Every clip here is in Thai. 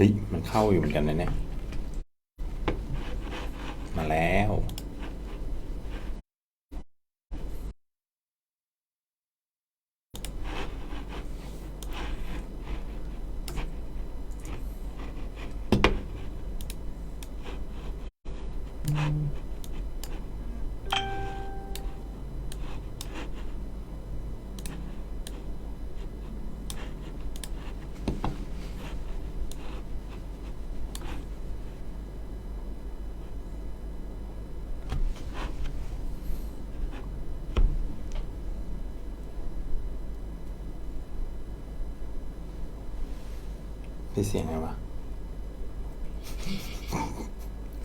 เฮ้ยมันเข้าอยู่เหมือนกันนะเนี่ย มาแล้ว เสียงไงวะ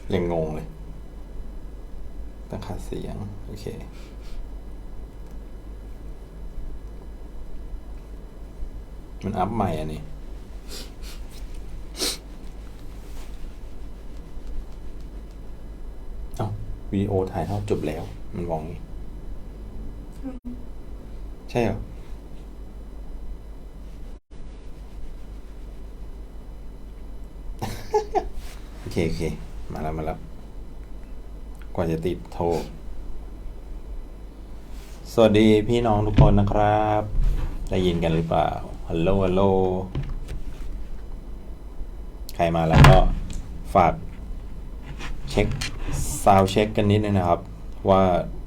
เรียงงงเลยตั้งค่าเสียง โอเค มันอัพใหม่อันนี้เอ้าวิดีโอถ่ายทอดจบแล้ว มันบอกงี้ ใช่เหรอ โอ เคโอเคมาแล้วมาแล้วกว่าจะติดโทร สวัสดีพี่น้องทุกคนนะครับ ได้ยินกันหรือเปล่า ฮัลโหลฮัลโหล ใครมาแล้วก็ฝากเช็คซาวเช็คกันนิดนึงนะครับ ว่า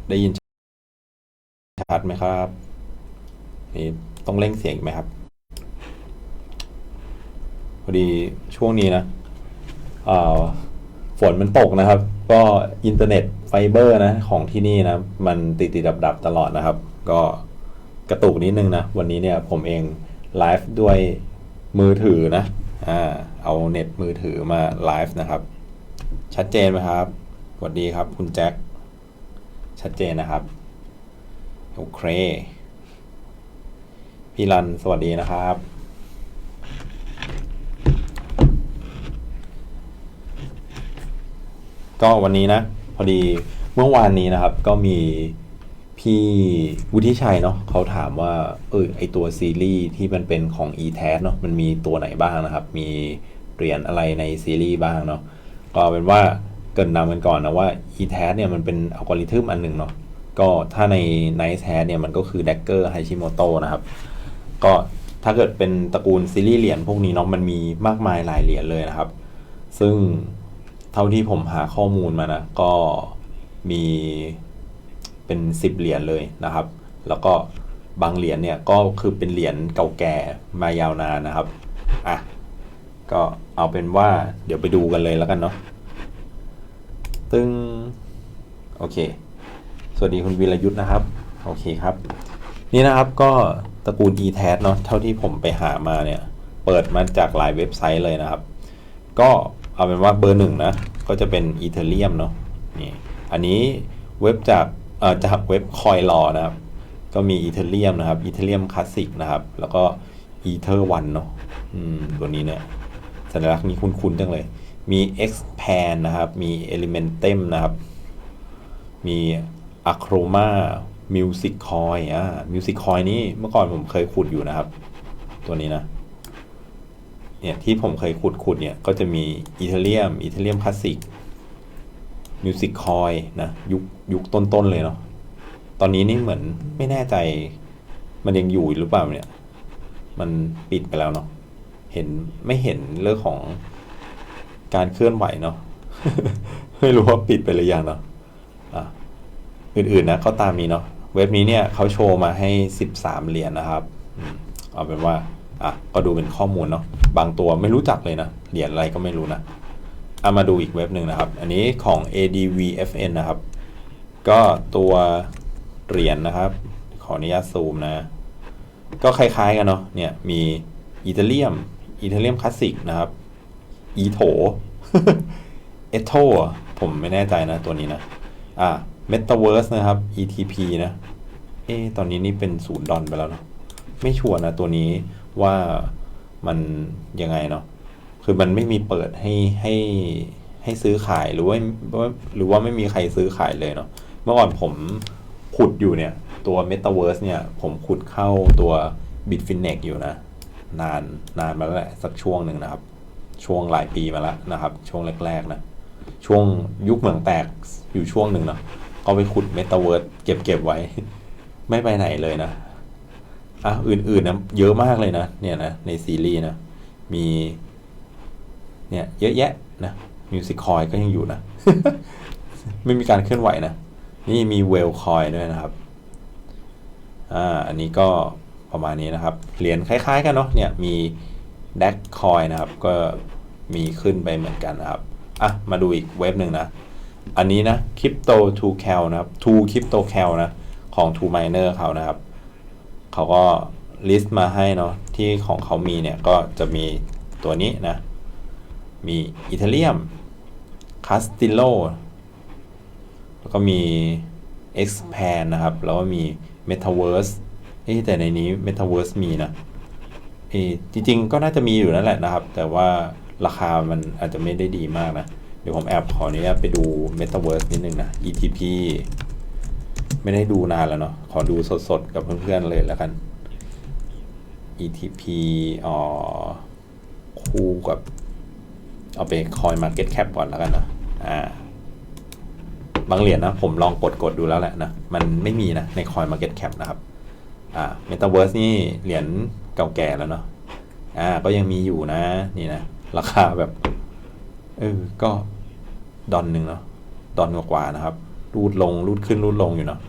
ได้ยินชัดไหมครับนี่ต้องเร่งเสียงไหมครับ พอดีช่วงนี้นะ ฝนมันตกนะครับ ก็อินเทอร์เน็ตไฟเบอร์นะของที่นี่นะ มันติดติดดับดับๆตลอดนะครับ ก็กระตุกนิดนึงนะ วันนี้เนี่ยผมเองไลฟ์ด้วยมือถือนะอ่าเอาเน็ตมือถือมาไลฟ์นะครับ ชัดเจนไหมครับสวัสดีครับคุณแจ็คชัดเจนนะครับโอเคพี่รันสวัสดีนะครับ ก็วันนี้นะ พอดีเมื่อวานนี้นะครับ ก็มีพี่วุฒิชัยเนาะเขาถามว่า เออไอตัวซีรีส์ที่มันเป็นของ e t a s เนาะมันมีตัวไหนบ้างนะครับ มีเหรียญอะไรในซีรีส์บ้างเนาะก็เป็นว่าเกรินนำกันก่อนนะว่า e t a s เนี่ยมันเป็นอัลกอริทึมอันหนึ่งเนาะก็ถ้าใน Nice t a เนี่ยมันก็คือ Dagger Hashimoto นะครับ ก็ถ้าเกิดเป็นตระกูลซีรีส์เหรียญพวกนี้เนาะมันมีมากมายหลายเหรียญเลยนะครับ ซึ่ง เท่าที่ผมหาข้อมูลมานะ ก็มีเป็นสิบเหรียญเลยนะครับ แล้วก็บางเหรียญเนี่ยก็คือเป็นเหรียญเก่าแก่มายาวนานนะครับอะก็เอาเป็นว่าเดี๋ยวไปดูกันเลยแล้วกันเนาะตึงโอเค สวัสดีคุณวีรยุทธ์นะครับ โอเคครับ นี่นะครับก็ตระกูล e t a s เนาะเท่าที่ผมไปหามาเนี่ย เปิดมาจากหลายเว็บไซต์เลยนะครับ ก็ เอาเป็นว่าเบอร์หนึ่งนะ ก็จะเป็นอีเทเรียมเนาะนี่อันนี้เว็บจากเอ่อจากเว็บคอยรอนะครับ ก็มีอีเทเรียมนะครับอีเทเรียมคลาสสิกนะครับ แล้วก็อีเทอร์วันเนาะอืมตัวนี้เนี่ยสัญลักษณ์นี้คุ้นๆจังเลย มี expand นะครับ มี elementum นะครับ มี acroma music coin อ่า music coin นี่เมื่อก่อนผมเคยขุดอยู่นะครับ ตัวนี้นะ เนี่ยที่ผมเคยขุดขุดเนี่ยก็จะมีอีเทเรียมอีเทเรียมคลาสสิกมิวสิกคอยนะยุคยุคต้นๆเลยเนาะตอนนี้นี่เหมือนไม่แน่ใจ มันยังอยู่หรือเปล่าเนี่ย มันปิดไปแล้วเนาะเห็นไม่เห็นเรื่องของการเคลื่อนไหวเนาะไม่รู้ว่าปิดไปหรือยังเนาะอะอื่นๆนะก็ตามนี้เนาะเว็บนี้เนี่ยเขาโชว์มาให้ 13 เหรียญนะครับ เอาเป็นว่า อะก็ดูเป็นข้อมูลเนาะบางตัวไม่รู้จักเลยนะเหรียญอะไรก็ไม่รู้นะเอามาดูอีกเว็บหนึ่งนะครับ อันนี้ของ ADVFN นะครับ ก็ตัวเหรียญนะครับ ขออนุญาตซูมนะ ก็คล้ายๆกันเนาะเนี่ยมีอีเทเรียมอีเทเรียมคลาสสิกนะครับอีโถเอโทผมไม่แน่ใจนะตัวนี้นะ อ่า Metaverse นะครับ ETP นะ เอ๊ตอนนี้นี่เป็นศูนย์ดอลไปแล้วเนาะไม่ชัวร์นะตัวนี้ ว่ามันยังไงเนาะคือมันไม่มีเปิดให้ให้ให้ซื้อขายหรือว่าหรือว่าไม่มีใครซื้อขายเลยเนาะเมื่อก่อนผมขุดอยู่เนี่ย ตัว Metaverse เนี่ย ผมขุดเข้าตัว Bitfinex อยู่นะ นานนานมาแล้วแหละ สักช่วงหนึ่งนะครับ ช่วงหลายปีมาแล้วนะครับ ช่วงแรกๆนะช่วงยุคเหมืองแตกอยู่ช่วงหนึ่งเนาะก็ไปขุดเมตาเวิร์ดเก็บเก็บไว้ ไม่ไปไหนเลยนะ อะอื่นๆนะเยอะมากเลยนะ เนี่ยนะ ในซีรีส์นะ มี เนี่ย เยอะแยะนะมิวสิคคอยก็ยังอยู่นะ ไม่มีการเคลื่อนไหวนะ นี่มีเวลคอยด้วยนะครับ อ่า อันนี้ก็ประมาณนี้นะครับ เหรียญคล้าย ๆ กันเนาะ เนี่ยมีแดกคอยนะครับ ก็มีขึ้นไปเหมือนกันนะครับ อะ มาดูอีกเว็บหนึ่งนะ อันนี้นะ Crypto to Cal นะครับ to Crypto Cal นะ ของ to Miner เขานะครับ เขาก็ลิสต์มาให้เนาะที่ของเขามีเนี่ยก็จะมีตัวนี้นะ มีอิตาเลียมคาสติโลแล้วก็มี Expand นะครับ แล้วก็มี Metaverse เอ้แต่ในนี้ Metaverse มีนะเอ้จริงๆ ก็น่าจะมีอยู่นั่นแหละนะครับ แต่ว่าราคามันอาจจะไม่ได้ดีมากนะ เดี๋ยวผมแอบขออนุญาตไปดู Metaverse นิดนึงนะ ETP ไม่ได้ดูนานแล้วเนาะขอดูสดๆ กับเพื่อนๆเลยแล้วกัน ETP อ๋อคู่กับ เอาไปคอย Market Cap ก่อนแล้วกันนะอ่าบางเหรียญนะผมลองกดกดดูแล้วแหละนะ มันไม่มีนะ ในคอย Market Cap นะครับ อ่า Metaverse นี่เหรียญเก่าแก่แล้วเนาะอ่า ก็ยังมีอยู่นะ นี่นะ ราคาแบบ เออ ก็ดอนหนึ่งเนาะดอนกว่าๆนะครับ รูดลงรูดขึ้นรูดลงอยู่เนาะ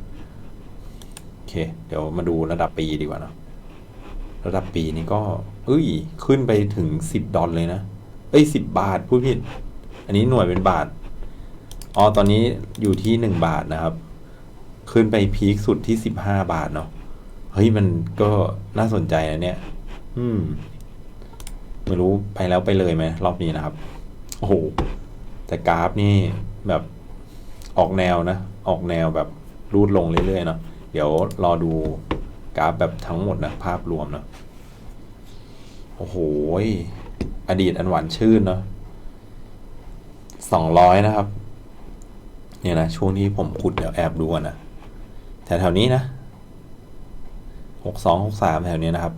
โอเค เดี๋ยวมาดูระดับปีดีกว่าเนาะระดับปีนี้ก็เอ้ย ขึ้นไปถึงสิบดอลเลยนะเอ้ยสิบบาทพูดผิด อันนี้หน่วยเป็นบาทอ๋อตอนนี้อยู่ที่หนึ่งบาทนะครับ ขึ้นไปพีคสุดที่สิบห้าบาทเนาะเฮ้ยมันก็น่าสนใจนะเนี่ย อืมไม่รู้ไปแล้วไปเลยไหมรอบนี้นะครับ โอ้โหแต่กราฟนี่แบบ ออกแนวนะ ออกแนวแบบรูดลงเรื่อยๆเนาะเดี๋ยวรอดูกราฟแบบทั้งหมดนะ ภาพรวมเนาะโอ้โหอดีตอันหวานชื่นเนาะสองร้อยนะครับ เนี่ยนะ ช่วงที่ผมขุดเดี๋ยวแอบดูก่อนนะแถวๆนี้นะหกสองหกสามแถวนี้นะครับ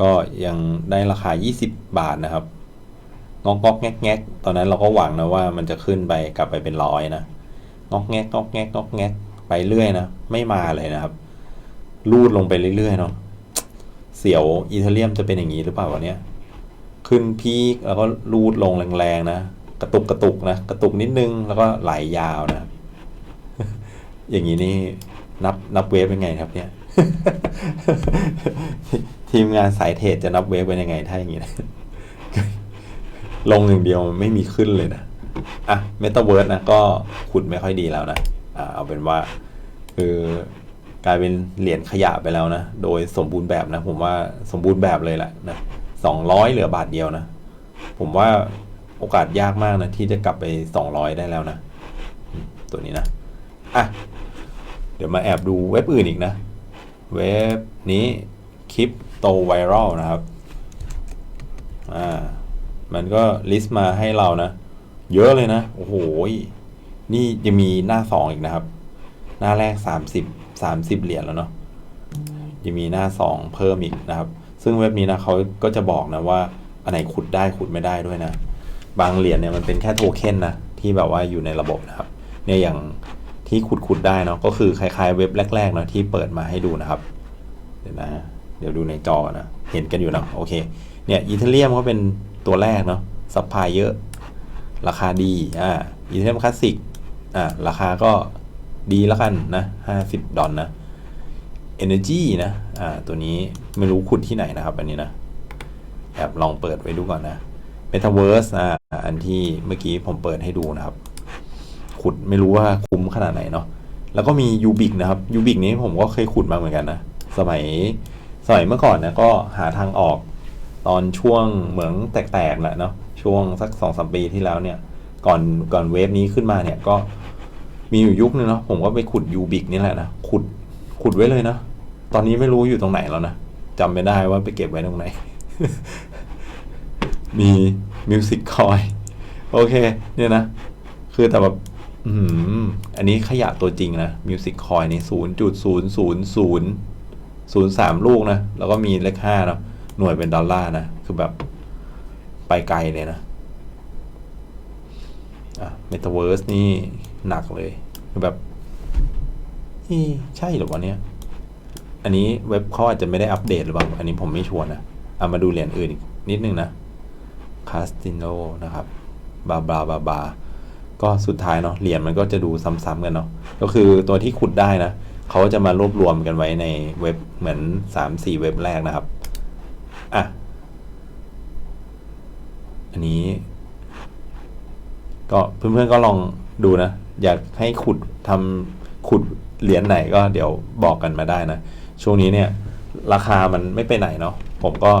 ก็ยังได้ราคา20บาทนะครับงอกงอกแงกแงกตอนนั้นเราก็หวังนะว่ามันจะขึ้นไปกลับไปเป็นร้อยนะ งอกแงกงอกแงกงอกแงกไปเรื่อยนะ ไม่มาเลยนะครับรูดลงไปเรื่อยๆเนาะเสียวอีเทเรียมจะเป็นอย่างนี้หรือเปล่าวะเนี่ยขึ้นพีคแล้วก็รูดลงแรงๆนะกระตุกกระตุกนะกระตุกนิดนึงแล้วก็ไหลยาวนะ อย่างนี้นี่นับนับเวฟเป็นไงครับเนี่ย ทีมงานสายเทรดจะนับเวฟเป็นยังไงถ้าอย่างนี้นะลงอย่างเดียวไม่มีขึ้นเลยนะ อะเมตาเวิร์สนะก็ขุดไม่ค่อยดีแล้วนะอ่าเอาเป็นว่า คือกลายเป็นเหรียญขยะไปแล้วนะ โดยสมบูรณ์แบบนะ ผมว่าสมบูรณ์แบบเลยแหละนะสองร้อยเหลือบาทเดียวนะ ผมว่าโอกาสยากมากนะ ที่จะกลับไปสองร้อยได้แล้วนะ ตัวนี้นะ อะ เดี๋ยวมาแอบดูเว็บอื่นอีกนะ เว็บนี้คลิปโตไวรัลนะครับ อ่า มันก็ลิสต์มาให้เรานะ เยอะเลยนะ โอ้โห นี่ยังมีหน้าสองอีกนะครับ หน้าแรกสามสิบสามสิบเหรียญแล้วเนาะยังมีหน้าสองเพิ่มอีกนะครับ ซึ่งเว็บนี้นะเขาก็จะบอกนะว่า อันไหนขุดได้ขุดไม่ได้ด้วยนะ บางเหรียญเนี่ยมันเป็นแค่โทเค็นนะที่แบบว่าอยู่ในระบบนะครับ เนี่ยอย่างที่ขุดขุดได้เนาะก็คือคล้ายๆ เว็บแรกๆเนาะที่เปิดมาให้ดูนะครับ เดี๋ยวนะ เดี๋ยวดูในจอนะ เห็นกันอยู่นะโอเค เนี่ยอีเทเรียมเขาเป็นตัวแรกเนาะซัพพลายเยอะ ราคาดีอ่าอีเทเรียมคลาสสิกอ่าราคาก็ดีแล้วกันนะห้าสิบดอลนะ Energy นะอ่าตัวนี้ไม่รู้ขุดที่ไหนนะครับ อันนี้นะแอบลองเปิดไว้ดูก่อนนะ Metaverse อ่าอันที่เมื่อกี้ผมเปิดให้ดูนะครับ ขุดไม่รู้ว่าคุ้มขนาดไหนเนาะแล้วก็มียูบิกนะครับยูบิกนี้ผมก็เคยขุดมาเหมือนกันนะ สมัยสมัยเมื่อก่อนนะก็หาทางออกตอนช่วงเหมืองแตกๆแหละเนาะ ช่วงสักสองสามปีที่แล้วเนี่ย ก่อนก่อนเวฟนี้ขึ้นมาเนี่ยก็มีอยู่ยุคนึงเนาะผมก็ไปขุดยูบิกนี่แหละนะขุดขุดไว้เลยนะ ตอนนี้ไม่รู้อยู่ตรงไหนแล้วนะจำไม่ได้ว่าไปเก็บไว้ตรงไหน มีมิวสิกคอยโอเค เนี่ยนะ คือแต่แบบอืมอันนี้ขยะตัวจริงนะมิวสิกคอยนี่ศูนย์จุดศูนย์ศูนย์ศูนย์ศูนย์สามลูกนะ แล้วก็มีเลขห้าเนาะหน่วยเป็นดอลลาร์นะ คือแบบ ไปไกลเลยนะอะเมตาเวิร์สนี่หนักเลยคือแบบนี่ใช่หรือวะเนี่ย อันนี้เว็บเขาอาจจะไม่ได้อัปเดตหรือเปล่า อันนี้ผมไม่ชวร์นะเอามาดูเหรียญอื่นอีกนิดนึงนะคาสติโนนะครับ บาบาบาบาก็สุดท้ายเนาะเหรียญมันก็จะดูซ้ำๆกันเนาะก็คือตัวที่ขุดได้นะเขาจะมารวบรวมกันไว้ในเว็บเหมือนสามสี่เว็บแรกนะครับ อะ อันนี้ ก็เพื่อนๆก็ลองดูนะ อยากให้ขุดทำขุดเหรียญไหนก็เดี๋ยวบอกกันมาได้นะ ช่วงนี้เนี่ย ราคามันไม่ไปไหนเนาะผมก็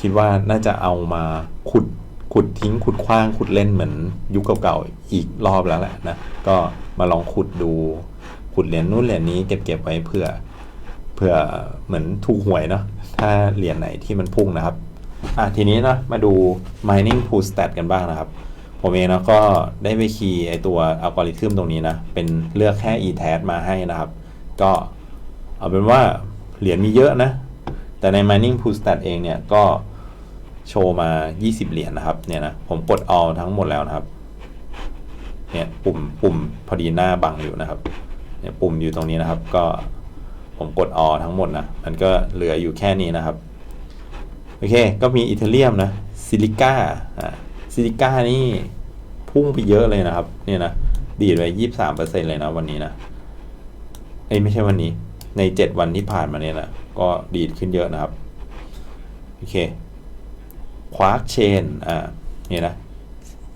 คิดว่าน่าจะเอามาขุดขุดทิ้งขุดคว้างขุดเล่นเหมือนยุคเก่าๆอีกรอบแล้วแหละนะ ก็มาลองขุดดูขุดเหรียญนู้นเหรียญนี้เก็บๆไว้เพื่อเพื่อเหมือนถูกหวยเนาะถ้าเหรียญไหนที่มันพุ่งนะครับ อะทีนี้นะมาดู mining pool stat กันบ้างนะครับ ผมเองนะก็ได้ไปคีย์ไอตัวอัลกอริทึมตรงนี้นะ เป็นเลือกแค่ e t a g มาให้นะครับ ก็เอาเป็นว่าเหรียญมีเยอะนะ แต่ใน mining pool stat เองเนี่ยก็โชว์มา 20 เหรียญนะครับเนี่ยนะผมกด all ทั้งหมดแล้วนะครับเนี่ยปุ่มปุ่มพอดีหน้าบังอยู่นะครับเนี่ยปุ่มอยู่ตรงนี้นะครับ ก็ผมกด all ทั้งหมดนะมันก็เหลืออยู่แค่นี้นะครับ โอเค ก็มีอิตาเลียมนะซิลิก้าอ่าซิลิก้านี่พุ่งไปเยอะเลยนะครับ เนี่ยนะดีดไปยี่สามเปอร์เซ็นเลยนะวันนี้นะเอ้ไม่ใช่วันนี้ ในเจ็ดวันที่ผ่านมาเนี่ยนะก็ดีดขึ้นเยอะนะครับ โอเคควาร์กเชนอ่าเนี่ยนะ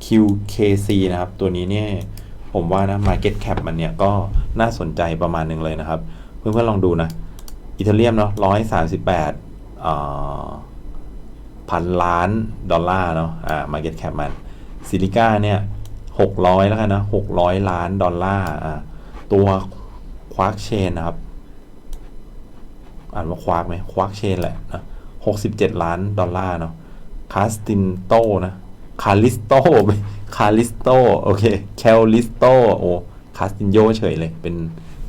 QKC นะครับ ตัวนี้เนี่ยผมว่านะ Market Cap มันเนี่ยก็น่าสนใจประมาณหนึ่งเลยนะครับ เพื่อนๆลองดูนะ อิตาเลียมเนาะร้อยสามสิบแปดอ่า พันล้านดอลลาร์เนาะอ่า Market Cap มันซิลิก้าเนี่ยหกร้อยแล้วกันนะหกร้อยล้านดอลลาร์อ่าตัวควาร์กเชนนะครับ อ่านว่าควาร์กไหมควาร์กเชนแหละนะหกสิบเจ็ดล้านดอลลาร์เนาะคาสตินโตนะคาลิสโตคาลิสโตโอเคแคลลิสโตโอ้คาสตินโยเฉยเลยเป็น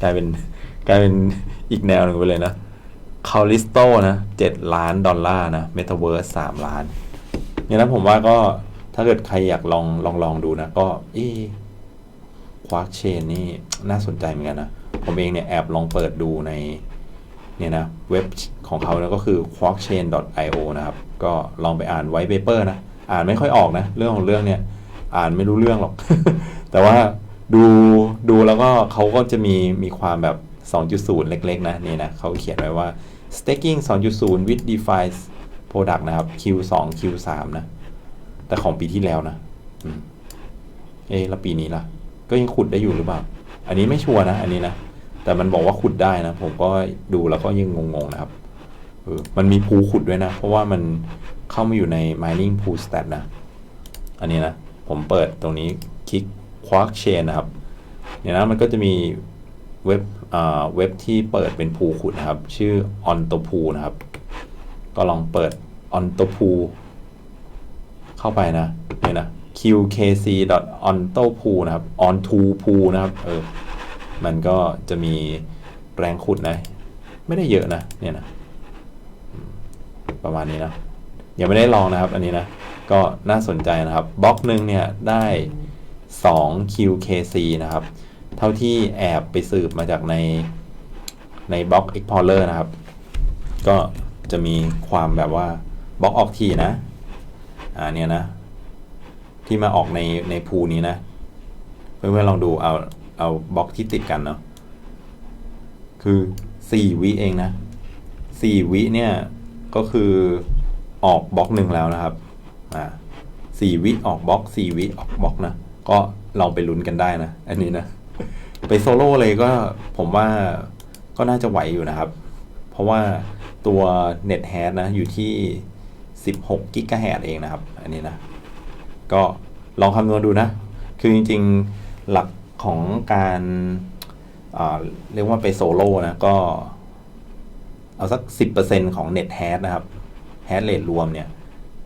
กลายเป็นกลายเป็นอีกแนวหนึ่งไปเลยนะ คาลิสโตนะเจ็ดล้านดอลลาร์นะเมตาเวิร์สสามล้านอย่างนั้นผมว่าก็ถ้าเกิดใครอยากลองลองลองดูนะ ก็เอ๊ควากเชนนี่น่าสนใจเหมือนกันนะ ผมเองเนี่ยแอบลองเปิดดูในเนี่ยนะเว็บของเขาแล้วก็คือ quarkchain.io นะครับ ก็ลองไปอ่านไวท์เปเปอร์นะ อ่านไม่ค่อยออกนะ เรื่องของเรื่องเนี่ย อ่านไม่รู้เรื่องหรอก แต่ว่าดูดูแล้วก็เขาก็จะมีมีความแบบ 2.0 เล็ก ๆ นะ นี่นะเขาเขียนไว้ว่า staking 2.0 with DeFi product นะครับ Q2 Q3 นะ แต่ของปีที่แล้วนะเอ๊ะแล้วปีนี้ล่ะ ก็ยังขุดได้อยู่หรือเปล่า อันนี้ไม่ชัวร์นะ อันนี้นะ แต่มันบอกว่าขุดได้นะ ผมก็ดูแล้วก็ยังงงๆนะครับออมันมีภูขุดด้วยนะ เพราะว่ามันเข้ามาอยู่ใน mining pool stat นะ อันนี้นะ ผมเปิดตรงนี้คลิก quark chain นะครับ เนี่ยนะมันก็จะมีเว็บ เว็บที่เปิดเป็นภูขุดนะครับ ชื่อ onto p o o นะครับ ก็ลองเปิด onto p o o เข้าไปนะเนี่ยนะ qkc on t o p o o นะครับ onto pool นะครับเออมันก็จะมีแรงขุดนะ ไม่ได้เยอะนะเนี่ยนะประมาณนี้นะยังไม่ได้ลองนะครับ อันนี้นะ ก็น่าสนใจนะครับบล็อกหนึ่งเนี่ยได้ 2 QKC นะครับ เท่าที่แอบไปสืบมาจากในในบล็อก Explorer นะครับ ก็จะมีความแบบว่าบล็อกออกทีนะ อ่าเนี่ยนะ ที่มาออกในในพูนี้นะ เพื่อนๆลองดูเอาเอาบล็อกที่ติดกันเนาะคือสี่วิเองนะสี่วิเนี่ยก็คือออกบล็อกหนึ่งแล้วนะครับอ่าสี่วิออกบล็อกสี่วิออกบล็อกนะ ก็ลองไปลุ้นกันได้นะ อันนี้นะ ไปโซโล่เลยก็ผมว่าก็น่าจะไหวอยู่นะครับ เพราะว่าตัว Net h a s นะ อยู่ที่ 16กิกะแฮเองนะครับ อันนี้นะ ก็ลองคำนวณดูนะ คือจริงๆหลักของการอ่าเรียกว่าไปโซโล่นะ ก็ เอาสัก 10%ของ Net h a s นะครับ h a s rate รวมเนี่ย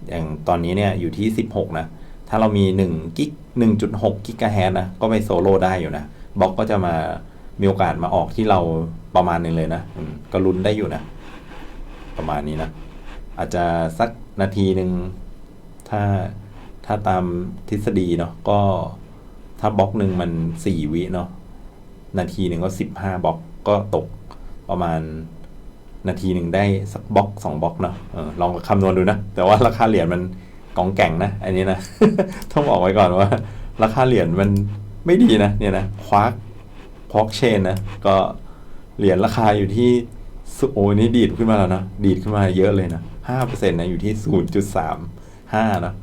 อย่างตอนนี้เนี่ยอยู่ที่ 16 นะ ถ้าเรามี1กิก1.6กิกะแฮนะ ก็ไปโซโล่ได้อยู่นะ บล็อกก็จะมามีโอกาสมาออกที่เราประมาณหนึงเลยนะก็ลุ้นได้อยู่นะ ประมาณนี้นะ อาจจะสักนาทีหนึ่งถ้าถ้าตามทฤษฎีเนาะก็ถ้าบล็อกหนึ่งมันสี่วิเนาะนาทีหนึ่งก็สิบห้าบล็อกก็ตกประมาณนาทีหนึ่งได้สักบล็อกสองบล็อกเนาะออลองคำนวณดูนะ แต่ว่าราคาเหรียญมันกองแก่งนะ อันนี้นะ ต้องบอกไว้ก่อนว่า ราคาเหรียญมัน ไม่ดีนะเนี่ยนะควักควักเชนนะก็เหรียญราคาอยู่ที่โอ้นี่ดีดขึ้นมาแล้วนะ ดีดขึ้นมาเยอะเลยนะห้าเปอร์เซ็นต์นะอยู่ที่ศูนย์จุดสามห้านะ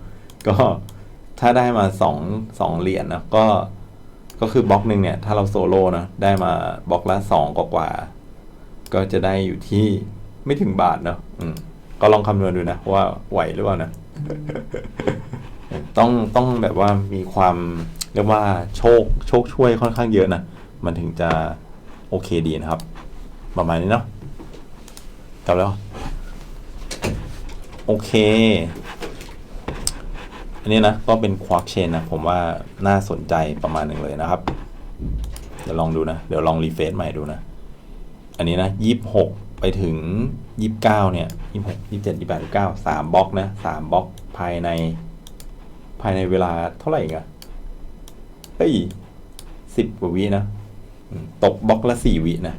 ก็ถ้าได้มาสองสองเหรียญนะก็ก็คือบล็อกหนึ่งเนี่ย ถ้าเราโซโล่นะได้มาบล็อกละสองกว่าๆก็จะได้อยู่ที่ไม่ถึงบาทเนาะอืมก็ลองคำนวณดูนะว่าไหวหรือเปล่านะ ต้องต้องแบบว่ามีความ เรียกว่าโชคโชคช่วยค่อนข้างเยอะนะ มันถึงจะโอเคดีนะครับ ประมาณนี้เนาะกลับแล้ว โอเค อันนี้นะก็เป็นควักเชนนะ ผมว่าน่าสนใจประมาณหนึ่งเลยนะครับ เดี๋ยวลองดูนะ เดี๋ยวลองรีเฟซใหม่ดูนะ อันนี้นะยี่สิบหกไปถึงยี่สิบเก้าเนี่ยยี่สิบหกยี่สิบเจ็ดยี่สิบแปดยี่สิบเก้าสามบล็อกนะสามบล็อกภายใน ภายในเวลาเท่าไหร่กัน เฮ้ยสิบกว่าวินะ ตกบล็อกละสี่วินะ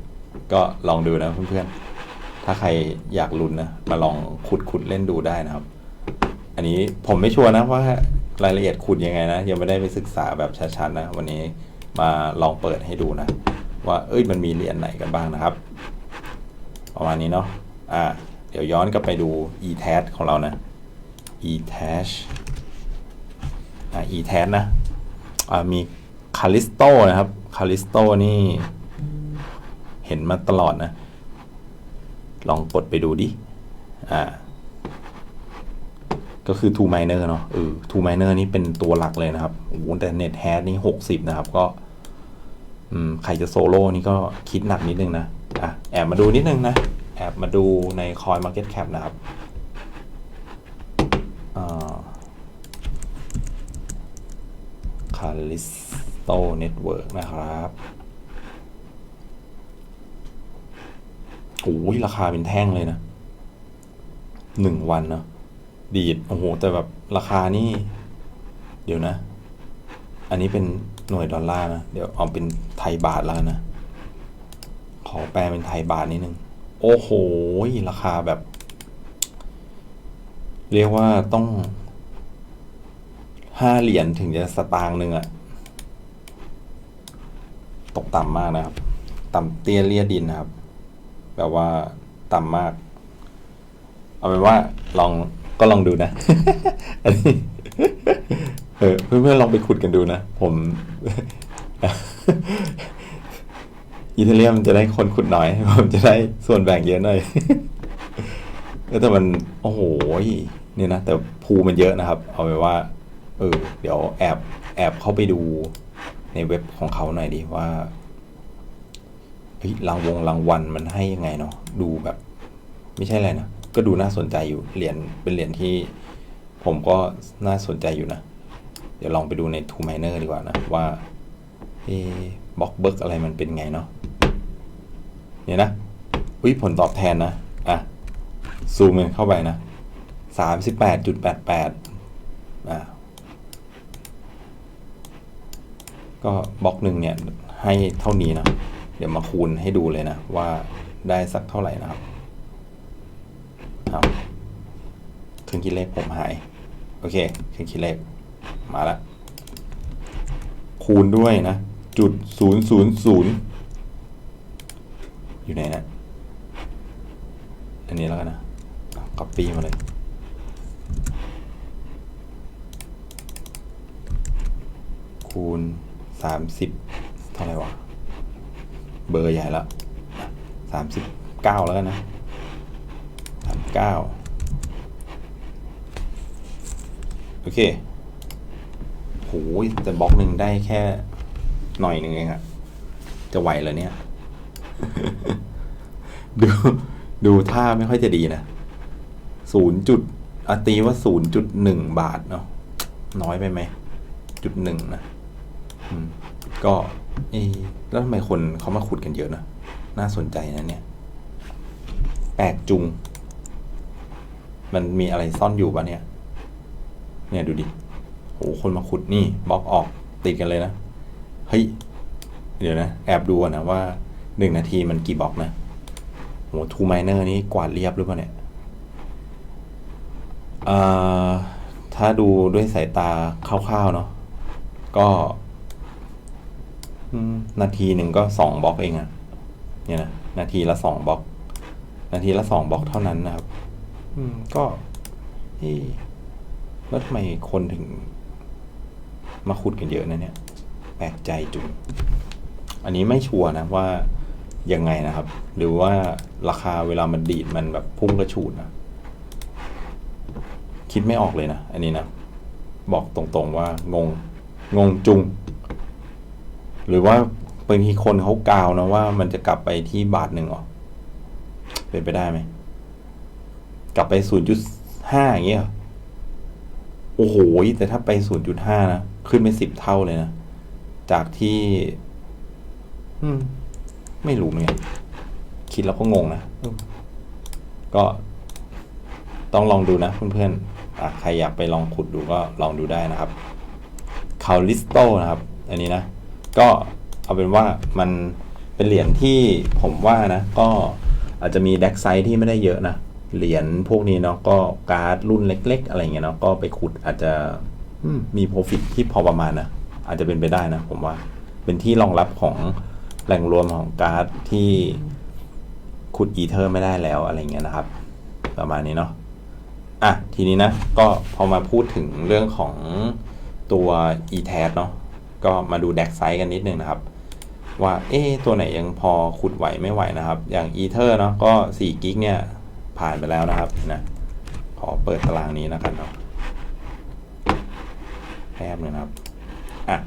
ก็ลองดูนะเพื่อนๆ ถ้าใครอยากลุ้นนะ มาลองขุดขุดเล่นดูได้นะครับ อันนี้ผมไม่ชัวร์นะว่ารายละเอียดขุดยังไงนะ ยังไม่ได้ไปศึกษาแบบชัดๆนะ วันนี้มาลองเปิดให้ดูนะ ว่าเอ้ยมันมีเหรียญไหนกันบ้างนะครับ ประมาณนี้เนาะอ่า เดี๋ยวย้อนกลับไปดู e t a g ของเรานะ e t a g อ่า e t a g นะ มีคาลิสโตนะครับคาลิสโตนี่ เห็นมาตลอดนะ ลองกดไปดูดิ อ่า ก็คือ2 miner เนาะเออ2 miner นี่เป็นตัวหลักเลยนะครับโอ้โหแต่ net hash นี่60นะครับ ก็ อืม ใครจะโซโล่นี่ก็คิดหนักนิดนึงนะ อะ แอบมาดูนิดนึงนะ แอบมาดูใน Coin Market Cap นะครับอ่า Callisto Network นะครับโอ้ยราคาเป็นแท่งเลยนะหนึ่งวันเนาะดีด โอ้โห แต่แบบราคานี่ เดี๋ยวนะ อันนี้เป็นหน่วยดอลลาร์นะ เดี๋ยวเอาเป็นไทยบาทแล้วนนะขอแปลเป็นไทยบาทนิดนึง โอ้โห ราคาแบบ เรียกว่าต้อง ห้าเหรียญถึงจะสตางค์หนึ่งอะตกต่ำมากนะครับ ต่ำเตี้ยเลียดินนะครับ แบบว่าต่ำมาก เอาเป็นว่าลองก็ลองดูนะอันนี้เออเพื่อนๆลองไปขุดกันดูนะ ผมอีเทเรียมจะได้คนขุดน้อย ผมจะได้ส่วนแบ่งเยอะหน่อยแต่มัน โอ้โหเนี่ยนะ แต่ภูมันเยอะนะครับ เอาไว้ว่า เออ เดี๋ยวแอบแอบเข้าไปดูในเว็บของเขาหน่อยดีว่าเฮ้ยรางวงรางวัลมันให้ยังไงเนาะดูแบบ ไม่ใช่อะไรนะก็ดูน่าสนใจอยู่เหรียญเป็นเหรียญที่ ผมก็น่าสนใจอยู่นะ เดี๋ยวลองไปดูใน Two Miner ดีกว่านะ ว่าเอบล็อกเบิร์กอะไรมันเป็นไงเนาะเนี่ยนะอุ้ยผลตอบแทนนะ อะ ซูมเข้าไปนะสามสิบแปดจุดแปดแปดอะ ก็บล็อกหนึ่งเนี่ยให้เท่านี้นะเดี๋ยวมาคูณให้ดูเลยนะ ว่าได้สักเท่าไหร่นะครับเอาเครื่องคิดเลขผมหาย โอเคเครื่องคิดเลขมาล้วคูณด้วยนะจุดศูนย์ศูนย์ศูนย์อยู่ไหนนะอันนี้แล้วกันนะก๊อปปี้มาเลยคูณ สามสิบเท่าไหร่วะ เบอร์ใหญ่แล้วสามสิบเก้าแล้วนะสามเก้าโอเคโหยแต่บล็อกหนึ่งได้แค่หน่อยหนึ่งเองอะจะไหวเหรอเนี่ย ดูดูท่าไม่ค่อยจะดีนะศูนย์จุดอาตีว่าศูนย์จุดหนึ่งบาทเนาะน้อยไปไหม จุดหนึ่งนะ ก็เอแล้วทำไมคนเขามาขุดกันเยอะนะ น่าสนใจนะเนี่ย แปลกจุง มันมีอะไรซ่อนอยู่ปะเนี่ย เนี่ยดูดิ โห คนมาขุดนี่บล็อกออกติดกันเลยนะ เฮ้ย เดี๋ยวนะ แอบดูนะว่าหนึ่งนาทีมันกี่บล็อกนะ โหทูไมเนอร์นี่กวาดเรียบหรือเปล่าเนี่ยอ่อถ้าดูด้วยสายตาคร่าวๆเนาะก็ นาทีหนึ่งก็สองบล็อกเองอะเนี่ยนะนาทีละสองบล็อก นาทีละสองบล็อกเท่านั้นนะครับ อืมก็เอ๊ะแล้วทำไมคนถึง มาขุดกันเยอะนะเนี่ย แปลกใจจุงอันนี้ไม่ชัวร์นะว่ายังไงนะครับ หรือว่าราคาเวลามันดีดมันแบบพุ่งกระฉูดนะคิดไม่ออกเลยนะ อันนี้นะ บอกตรงๆว่างง งงจุง หรือว่าบางทีคนเขากาวนะว่ามันจะกลับไปที่บาทหนึ่งหรอ เป็นไปได้ไหม กลับไปศูนย์จุดห้าอย่างเงี้ยโอ้โห แต่ถ้าไปศูนย์จุดห้านะ ขึ้นไปสิบเท่าเลยนะ จากที่มไม่รู้เหมือนกันคิดแล้วก็งงนะ ก็ต้องลองดูนะเพื่อนๆใครอยากไปลองขุดดูก็ลองดูได้นะครับคาลิสโตนะครับ อันนี้นะ ก็เอาเป็นว่ามันเป็นเหรียญที่ผมว่านะ ก็อาจจะมีแดกไซด์ที่ไม่ได้เยอะนะ เหรียญพวกนี้เนาะก็การ์ดรุ่นเล็ก ๆ อะไรเงี้ยเนาะก็ไปขุดอาจจะมีโปรฟิตที่พอประมาณนะอาจจะเป็นไปได้นะ ผมว่าเป็นที่รองรับของแหล่งรวมของการ์ดที่ขุดอีเทอร์ไม่ได้แล้วอะไรเงี้ยนะครับ ประมาณนี้เนาะอะทีนี้นะ ก็พอมาพูดถึงเรื่องของตัว e t a g เนาะ ก็มาดูแดกไซส์กันนิดนึงนะครับ ว่าเอ๊ะตัวไหนยังพอขุดไหวไม่ไหวนะครับ อย่าง Ether เนาะก็4กิกเนี่ยผ่านไปแล้วนะครับนะขอเปิดตารางนี้นะครับเนาะแป๊บนึงครับอะ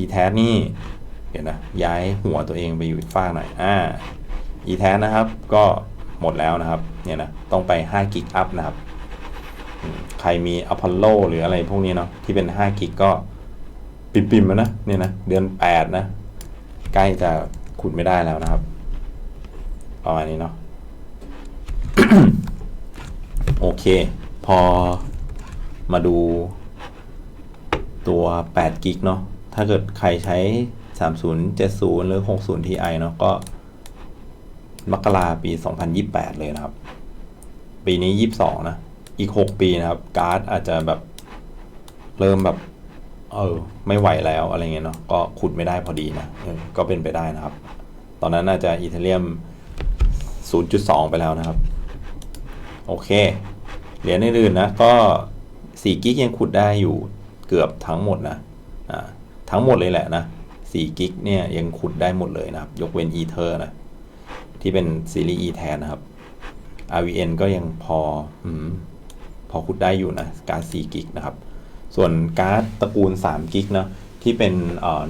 e t a g นี่เดี๋ยวนะย้ายหัวตัวเองไปอยู่อีกฝากหน่อยอ่า e t a g นะครับก็หมดแล้วนะครับเนี่ยนะต้องไป5กิกอัพนะครับใครมี Apollo หรืออะไรพวกนี้เนาะที่เป็น5กิกก็ ปิ่มๆแล้วนะเนี่ยนะเดือน8นะ ใกล้จะขุดไม่ได้แล้วนะครับประมาณนี้เนาะโอเค พอมาดูตัว 8 กิกเนาะ ถ้าเกิดใครใช้ 3070 หรือ 60 Ti เนาะ ก็ มกราปี 2028 เลยนะครับ ปีนี้ 22 นะ อีก 6 ปีนะครับ การ์ดอาจจะแบบ เริ่มแบบ เออไม่ไหวแล้วอะไรเงี้ยเนาะก็ขุดไม่ได้พอดีนะก็เป็นไปได้นะครับ ตอนนั้นน่าจะอีเทเรียม 0.2 ไปแล้วนะครับ โอเค เหรียญอื่นๆนะ ก็4กิกยังขุดได้อยู่เกือบทั้งหมดนะอ่าทั้งหมดเลยแหละนะ4กิกเนี่ยยังขุดได้หมดเลยนะครับ ยกเว้นอีเทอร์นะ ที่เป็นซีรีส์ E แทนนะครับ RVN ก็ยังพออพอขุดได้อยู่นะการ4กิกนะครับ ส่วนการ์ดตระกูล3กิกนะที่เป็นเอ่อ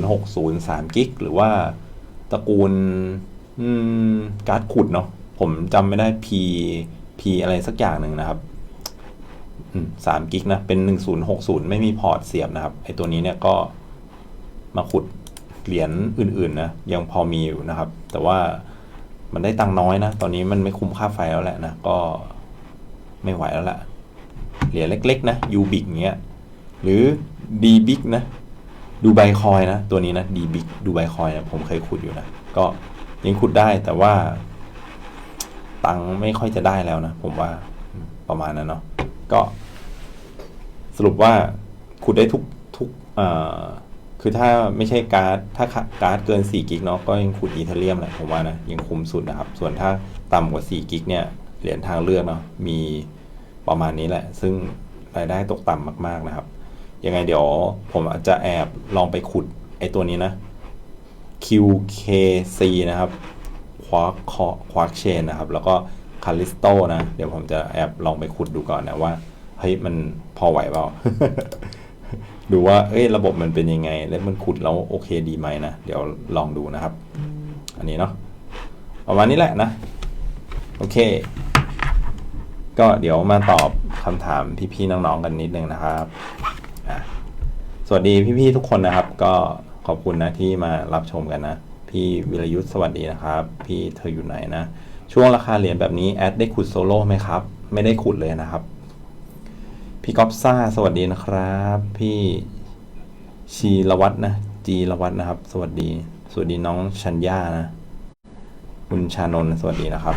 1060 3กิกหรือว่าตระกูลอืมการ์ดขุดเนาะผมจำไม่ได้ P P อะไรสักอย่างหนึ่งนะครับสามกิกนะ เป็น1060ไม่มีพอร์ตเสียบนะครับไอตัวนี้เนี่ยก็มาขุดเหรียญอื่น ๆ นะ ยังพอมีอยู่นะครับ แต่ว่ามันได้ตังน้อยนะ ตอนนี้มันไม่คุ้มค่าไฟแล้วแหละนะ ก็ไม่ไหวแล้วแหละ เหรียญเล็กๆนะยูบิกเงี้ยหรือดีบิกนะดูไบคอยนะ ตัวนี้นะดีบิกดูไบคอยนะผมเคยขุดอยู่นะ ก็ยังขุดได้แต่ว่า ตังไม่ค่อยจะได้แล้วนะ ผมว่าประมาณนั้นเนาะก็ สรุปว่าขุดได้ทุกทุกเอ่อคือถ้าไม่ใช่การ์ดถ้าการ์ดเกิน 4 กิกเนาะก็ยังขุดอีเทเรียมแหละผมว่านะ ยังคุ้มสุดนะครับ ส่วนถ้าต่ำกว่า 4 กิกเนี่ยเหรียญทางเลือกเนาะมี ประมาณนี้แหละ ซึ่งรายได้ตกต่ำมาก ๆนะครับ ยังไงเดี๋ยวผมอาจจะแอบลองไปขุดไอตัวนี้นะ QKC นะครับควาร์คควาร์คเชนนะครับ แล้วก็คาลิสโตนะ เดี๋ยวผมจะแอบลองไปขุดดูก่อนนะว่า เฮ้ย มันพอไหวเปล่า ดูว่า เอ้ย ระบบมันเป็นยังไง แล้วมันขุดแล้วโอเคดีไหมนะ เดี๋ยวลองดูนะครับ อันนี้เนาะ ประมาณนี้แหละนะ โอเค ก็เดี๋ยวมาตอบคำถามพี่ๆน้องๆกันนิดนึงนะครับสวัสดีพี่ๆทุกคนนะครับ ก็ขอบคุณนะที่มารับชมกันนะ พี่วิรยุทธ์สวัสดีนะครับ พี่เธออยู่ไหนนะ ช่วงราคาเหรียญแบบนี้แอดได้ขุดโซโล่ไหมครับ ไม่ได้ขุดเลยนะครับ พี่ก๊อฟซ่าสวัสดีนะครับ พี่ชีรวัตรนะ จีรวัตรนะครับ สวัสดี สวัสดีน้องชัญญานะ คุณชานนท์สวัสดีนะครับ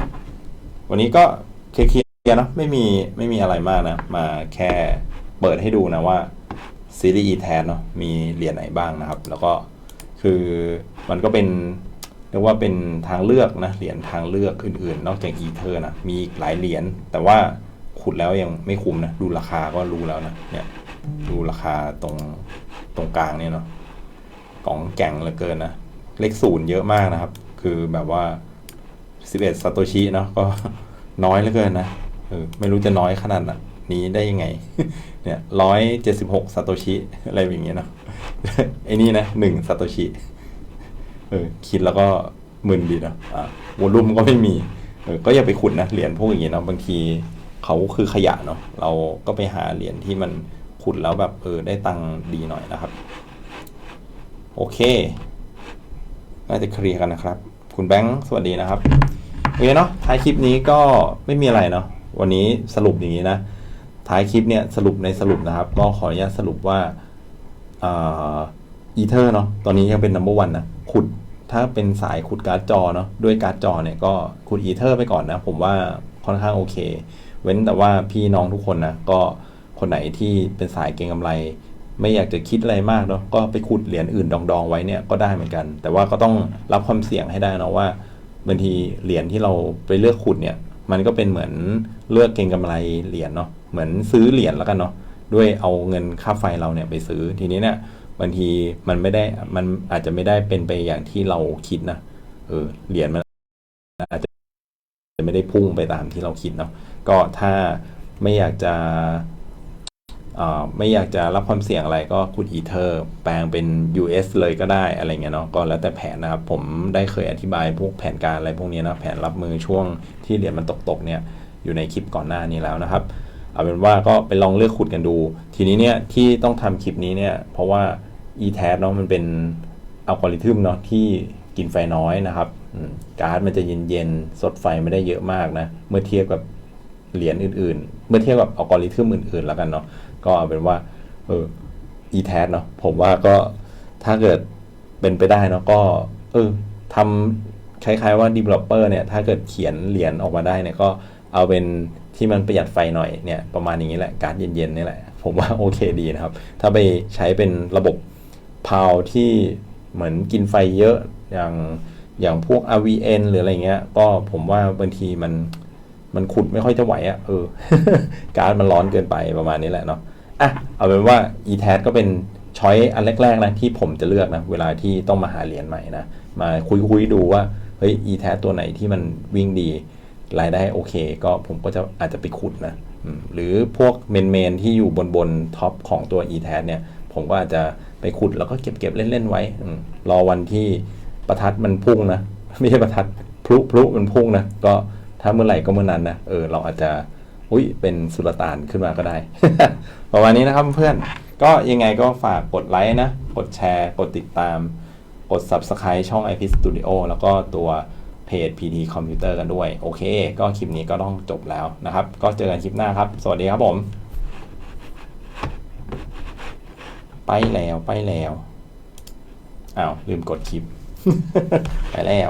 วันนี้ก็เคลีย เนาะไม่มีไม่มีอะไรมากนะ มาแค่เปิดให้ดูนะว่าซีรีส์ e แทนเนาะมีเหรียญไหนบ้างนะครับ แล้วก็คือมันก็เป็นเรียกว่าเป็นทางเลือกนะเหรียญทางเลือกอื่นๆ นอกจากอีเทอร์นะมีอีกหลายเหรียญแต่ว่าขุดแล้วยังไม่คุ้มนะดูราคาก็รู้แล้วนะเนี่ยดูราคาตรงตรงกลางเนี่ยเนาะกล่องแก่งเหลือเกินนะเลขศูนย์เยอะมากนะครับ คือแบบว่า 11ซาโตชิเนาะก็น้อยเหลือเกินนะ เออไม่รู้จะน้อยขนาดนี้ได้ยังไง เนี่ยร้อยเจ็ดสิบหกซาโตชิอะไรอย่างเงี้ยเนาะไอ้นี่นะหนึ่งซาโตชิเออคิดแล้วก็มึนดีเนาะอ่าวอลุ่มก็ไม่มีเออก็อย่าไปขุดนะเหรียญพวกอย่างเงี้ยเนาะบางทีเขาคือขยะเนาะเราก็ไปหาเหรียญที่มันขุดแล้วแบบเออได้ตังค์ดีหน่อยนะครับ โอเคน่าจะเคลียร์กันนะครับ คุณแบงค์สวัสดีนะครับโอเคเนาะท้ายคลิปนี้ก็ไม่มีอะไรเนาะ วันนี้สรุปอย่างนี้นะ ท้ายคลิปเนี่ยสรุปในสรุปนะครับ ก็ขออนุญาตสรุปว่าอีเทอร์เนาะตอนนี้ยังเป็น number one นะขุดถ้าเป็นสายขุดการ์ดจอเนาะด้วยการ์ดจอเนี่ยก็ขุดอีเทอร์ไปก่อนนะ ผมว่าค่อนข้างโอเค เว้นแต่ว่าพี่น้องทุกคนนะก็คนไหนที่เป็นสายเก็งกำไร ไม่อยากจะคิดอะไรมากเนาะก็ไปขุดเหรียญอื่นดองๆไว้เนี่ยก็ได้เหมือนกัน แต่ว่าก็ต้องรับความเสี่ยงให้ได้นะว่าบางทีเหรียญที่เราไปเลือกขุดเนี่ย มันก็เป็นเหมือน เลือกเก็งกำไรเหรียญเนาะเหมือนซื้อเหรียญแล้วกันเนาะด้วยเอาเงินค่าไฟเราเนี่ยไปซื้อทีนี้เนี่ยบางทีมันไม่ได้มันอาจจะไม่ได้เป็นไปอย่างที่เราคิดนะเออเหรียญมันอาจจะไม่ได้พุ่งไปตามที่เราคิดเนาะก็ถ้าไม่อยากจะไม่อยากจะรับความเสี่ยงอะไรก็ขุดอีเทอร์แปลงเป็น US เลยก็ได้อะไรเงี้ยเนาะก็แล้วแต่แผนนะครับ ผมได้เคยอธิบายพวกแผนการอะไรพวกนี้นะแผนรับมือช่วงที่เหรียญมันตกๆเนี่ย อยู่ในคลิปก่อนหน้านี้แล้วนะครับเอาเป็นว่าก็ไปลองเลือกขุดกันดู ทีนี้เนี่ยที่ต้องทำคลิปนี้เนี่ยเพราะว่า e t a g เนาะมันเป็นอัลกอริทึมเนาะที่กินไฟน้อยนะครับการ์ดมันจะเย็นๆสดไฟไม่ได้เยอะมากนะเมื่อเทียบกับเหรียญอื่นๆ เมื่อเทียบกับอัลกอริทึมอื่นๆแล้วกันเนาะก็เอาเป็นว่าเออ e t a g เนาะผมว่าก็ถ้าเกิดเป็นไปได้เนาะก็เออทำคล้ายๆว่า developer เนี่ยถ้าเกิดเขียนเหรียญออกมาได้เนี่ยก็ เอาเป็นที่มันประหยัดไฟหน่อยเนี่ยประมาณอย่างนี้แหละการ์ดเย็นๆนี่แหละ ผมว่าโอเคดีนะครับ ถ้าไปใช้เป็นระบบพาวที่เหมือนกินไฟเยอะอย่างอย่างพวก RVN หรืออะไรเงี้ย ก็ผมว่าบางทีมันมันขุดไม่ค่อยจะไหวอะ่ะเออ การ์ดมันร้อนเกินไปประมาณนี้แหละเนาะอะเอาเป็นว่า e t a g ก็เป็นช้อยอันแรกๆนะที่ผมจะเลือกนะ เวลาที่ต้องมาหาเหรียญใหม่นะ มาคุยๆดูว่าเฮ้ย e t a g ตัวไหนที่มันวิ่งดี รายได้โอเค ก็ผมก็จะอาจจะไปขุดนะหรือพวกเมนเมนที่อยู่บนบนท็อปของตัว e t a g เนี่ย ผมก็อาจจะไปขุดแล้วก็เก็บๆเล่น ๆ ไว้ รอวันที่ประทัดมันพุ่งนะ ไม่ใช่ประทัดพลุพลุมันพุ่งนะ ก็ถ้าเมื่อไหร่ก็เมื่อนั้นนะเออเราอาจจะอุ้ยเป็นสุลต่านขึ้นมาก็ได้ ประมาณนี้นะครับเพื่อนก็ยังไงก็ฝากกดไลค์นะ กดแชร์ กดติดตาม กด Subscribe ช่อง IP Studio แล้วก็ตัว เพจ PT Computer กันด้วย โอเค ก็คลิปนี้ก็ต้องจบแล้วนะครับ ก็เจอกันคลิปหน้าครับ สวัสดีครับผม ไปแล้วไปแล้วอ้าวลืมกดคลิป ไปแล้ว